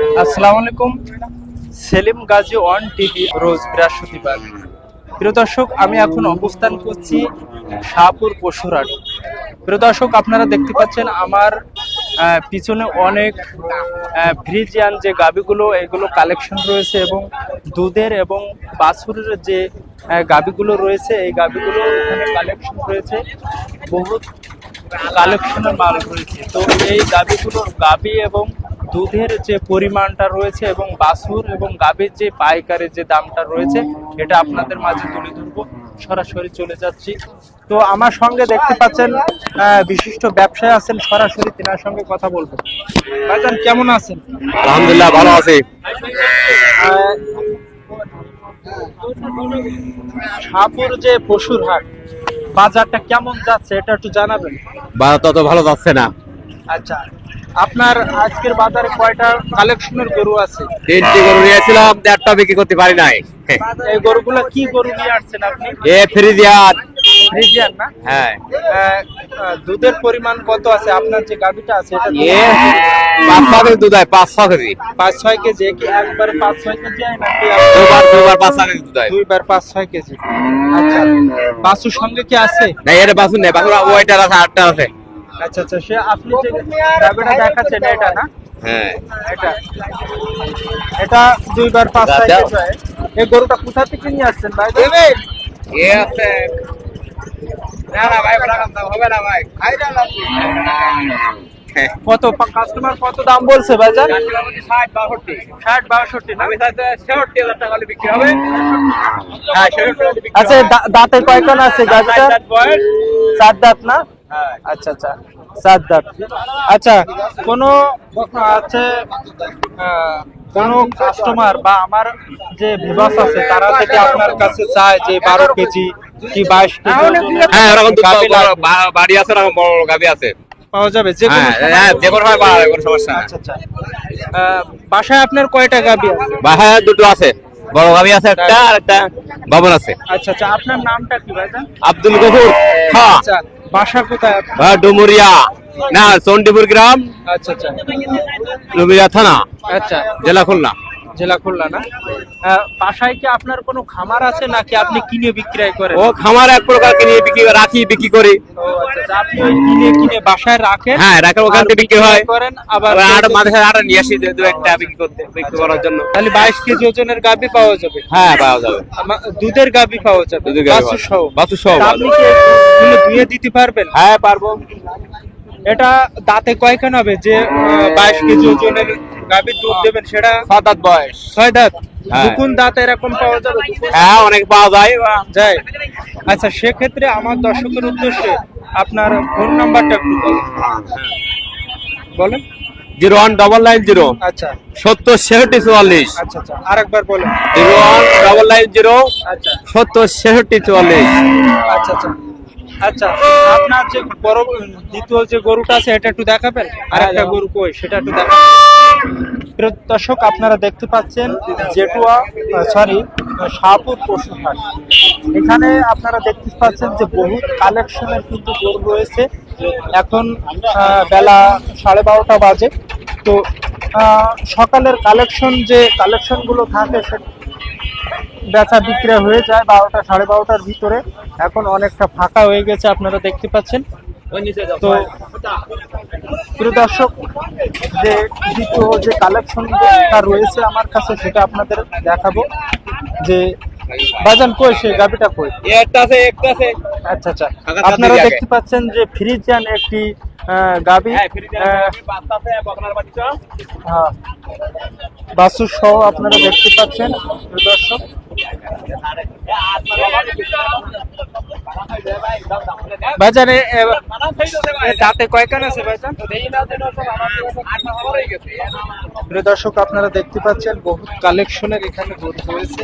আলাইকুম। Selim Gazi one TV রোজ বৃহস্পতিবার। প্রিয় দর্শক, আমি এখন অবস্থান করছি শাহপুর পশুরহাট। প্রিয় দর্শক, আপনারা দেখতে পাচ্ছেন আমার পিছনে অনেক ফ্রিজিয়ান যে গাবিগুলো, এগুলো কালেকশন রয়েছে এবং দুধের এবং বাছুরের যে গাবিগুলো রয়েছে, এই গাবিগুলো এখানে কালেকশন রয়েছে। বহুত কালেকশনের মাল রয়েছে। তো এই গাবিগুলোর গাবি এবং দুধের যে পরিমাণটা রয়েছে এবং বাছুর এবং গাভীর যে পাইকারের যে দামটা রয়েছে এটা আপনাদের মাঝে তুলে ধরবো। সরাসরি চলে যাচ্ছি। তো আমার সঙ্গে দেখতে পাচ্ছেন বিশিষ্ট ব্যবসায়ী আছেন সরাসরি তেনার সঙ্গে কথা বলব। ভাইজান কেমন আছেন? আলহামদুলিল্লাহ ভালো আছি। শাহপুর যে পশুর হাট বাজারটা কেমন যাচ্ছে এটা একটু জানাবেন। বাজার তত ভালো যাচ্ছে না। আচ্ছা। আপনার আজকের বাজারে কয়টা কালেকশনের গরু আছে? তিনটি গরু নিয়েছিলাম দেড়টা বিক্রি করতে পারি নাই। এই গরুগুলো কি গরু নিয়ে আসছেন আপনি? এ ফ্রিজিয়ান। ফ্রিজিয়ান না? হ্যাঁ। দুধের পরিমাণ কত আছে? আপনার যে গাভিটা আছে এটা এ পাঁচ কেজি দুধ হয় পাঁচ ছ কেজি। পাঁচ ছয় কেজি কি একবার পাঁচ ছয় কেজি হয় নাকি দুবার দুবার পাঁচ ছ কেজি দুধ হয় দুইবার পাঁচ ছয় কেজি? আচ্ছা বাসুর সঙ্গে কি আছে? না এর বাসুন নেই ওইটার আছে আটটা আছে। আচ্ছা আচ্ছা সে আপনি যে দেখাচ্ছেন এটা না? হ্যাঁ। এটা। এটা দুইবার পাঁচ ছয়। হয় এই গরুটা কোথা থেকে নিয়ে আসছেন ভাই? এ আছে। না না ভাই হবে না ভাই। হ্যাঁ। কত কাস্টমার কত দাম বলছে ষাট বাষট্টি। ষাট বাষট্টি না? আমি চাইতে ছেষট্টি হাজার টাকা বিক্রি হবে। হ্যাঁ আচ্ছা দা- দাঁতে কয়খান আছে বয়স। চার দাঁত না? আচ্ছা আচ্ছা। দাঁত আচ্ছা কোনো আছে কোনো কাস্টমার বা আমার যে আছে তারা যদি আপনার কাছে চায় যে বারো কেজি কি বাইশ কেজি হ্যাঁ গাভী বড়- আছে বড় গাভি আছে। পাওয়া যাবে যে কোনো হ্যাঁ হ্যাঁ যে কোনো সময় পাওয়া কোনো সমস্যা আচ্ছা আচ্ছা। বাসায় আপনার কয়টা গাভী আছে? বাহায় দুটো আছে। বড় গাভি আছে একটা আর একটা বাবন আছে। আচ্ছা আচ্ছা। আপনার নামটা কি ভাইজান? আব্দুল গফুর। হ্যাঁ। আচ্ছা। বাসা কোথায় বা ডুমুরিয়া। না চন্ডিপুর গ্রাম। আচ্ছা আচ্ছা। ডুমুরিয়া থানা। আচ্ছা। জেলা খুলনা। জেলা খুলনা না? বাসায় কি আপনার কোনো খামার আছে নাকি আপনি কিনে বিক্রয় করেন? ও খামার এক প্রকার কিনে বিক্রি রাখি বিক্রি করি। আচ্ছা, আচ্ছা, আপনি ওই কিনে কিনে বাসায় রাখেন? হ্যাঁ ওখান থেকে বিক্রি হয়। করেন আবার আট মাঝে আট নিয়ে আসি দু একটা বিক্রি করতে বিক্রি করার জন্য। তাহলে বাইশ কেজি ওজনের গাবি পাওয়া যাবে? হ্যাঁ পাওয়া যাবে। দুধের গাবি পাওয়া যাবে দুধের বাছুর সহ। বাছুর সহ আপনি কি দিতে পারবেন? হ্যাঁ পারব। এটা দাঁতে কয়খান হবে? যে বাইশ কেজি ওজনের গাভীর দুধ দেবেন সেটা? সাত আট বয়স। ছয় দাঁত? হ্যাঁ। দুকুন দাঁত এরকম পাওয়া যাবে? হ্যাঁ অনেক পাওয়া যায়। যায়। আচ্ছা সেক্ষেত্রে আমার দর্শকের উদ্দেশ্যে আপনার ফোন নাম্বারটা একটু বলুন। বলেন। Zero one double nine zero. আচ্ছা। সত্তর ছেষট্টি চুয়াল্লিশ। আচ্ছা আচ্ছা। আরেকবার বলেন। Zero one double nine zero. আচ্ছা। সত্তর ছেষট্টি চুয়াল্লিশ। আচ্ছা আচ্ছা। আচ্ছা আপনার যে বড় দ্বিতীয় যে গরুটা আছে এটা একটু দেখাবেন? আর একটা গরু কই সেটা একটু দেখাবেন। দর্শক আপনারা দেখতে পাচ্ছেন জেটুয়া সরি শাহপুর পশু হাট। এখানে আপনারা দেখতে পাচ্ছেন যে বহু কালেকশনের কিন্তু গরু রয়েছে। এখন বেলা সাড়ে বারোটা বাজে। তো সকালের কালেকশন যে কালেকশনগুলো থাকে সে বেচা বিক্রয় হয়ে যায় বারোটা সাড়ে বারোটার ভিতরে। এখন অনেকটা ফাঁকা হয়ে গেছে আপনারা দেখতে পাচ্ছেন। তো প্রিয় দর্শক যে দ্বিতীয় যে কালেকশনটা রয়েছে আমার কাছে সেটা আপনাদের দেখাবো। যে বাজান কই সেই গাবিটা কই? একটা আছে একটা আছে। আচ্ছা আচ্ছা। আপনারা দেখতে পাচ্ছেন যে ফ্রিজিয়ান একটি গাবি হ্যাঁ হ্যাঁ। বাসুর সহ আপনারা দেখতে পাচ্ছেন প্রিয় দর্শক। বাজারে দাঁতে আছে ভাইজান? দর্শক আপনারা দেখতে পাচ্ছেন বহু কালেকশনের এখানে বোধ রয়েছে